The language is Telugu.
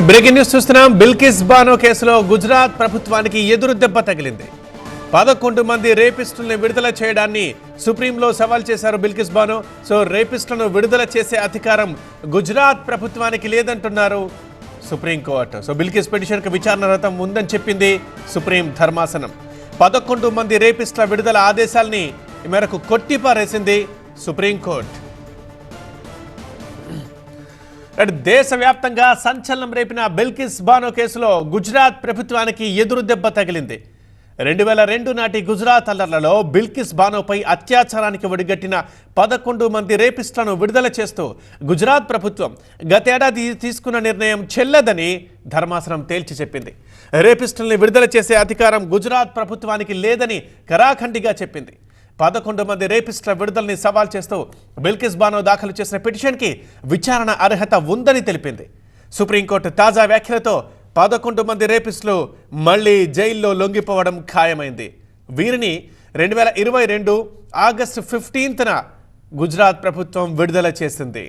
బ్రేకింగ్ న్యూస్ చూస్తున్నాం. బిల్కిస్ బానో కేసులో గుజరాత్ ప్రభుత్వానికి ఎదురు దెబ్బ తగిలింది. పదకొండు మంది రేపిస్టుల్ని విడుదల చేయడాన్ని సుప్రీంలో సవాల్ చేశారు బిల్కిస్ బానో. సో రేపిస్టులను విడుదల చేసే అధికారం గుజరాత్ ప్రభుత్వానికి లేదంటున్నారు సుప్రీంకోర్టు. సో బిల్కిస్ పిటిషన్కు విచారణ రథం ఉందని చెప్పింది సుప్రీం ధర్మాసనం. పదకొండు మంది రేపిస్టుల విడుదల ఆదేశాల్ని ఈ మేరకు కొట్టిపారేసింది సుప్రీంకోర్టు. అటు దేశవ్యాప్తంగా సంచలనం రేపిన బెల్కిస్ బానో కేసులో గుజరాత్ ప్రభుత్వానికి ఎదురు దెబ్బ తగిలింది. రెండు వేల రెండు నాటి గుజరాత్ అల్లర్లలో బిల్కిస్ బానోపై అత్యాచారానికి ఒడిగట్టిన పదకొండు మంది రేపిస్టులను విడుదల చేస్తూ గుజరాత్ ప్రభుత్వం గతేడాది తీసుకున్న నిర్ణయం చెల్లదని ధర్మాసనం తేల్చి చెప్పింది. రేపిస్టుల్ని విడుదల చేసే అధికారం గుజరాత్ ప్రభుత్వానికి లేదని కరాఖండిగా చెప్పింది. పదకొండు మంది రేపిస్టుల విడుదలని సవాల్ చేస్తూ బిల్కిస్ బానో దాఖలు చేసిన పిటిషన్కి విచారణ అర్హత ఉందని తెలిపింది. సుప్రీంకోర్టు తాజా వ్యాఖ్యలతో పదకొండు మంది రేపిస్టులు మళ్ళీ జైల్లో లొంగిపోవడం ఖాయమైంది. వీరిని రెండు వేల ఇరవై రెండు ఆగస్టు ఫిఫ్టీన్త్న గుజరాత్ ప్రభుత్వం విడుదల చేసింది.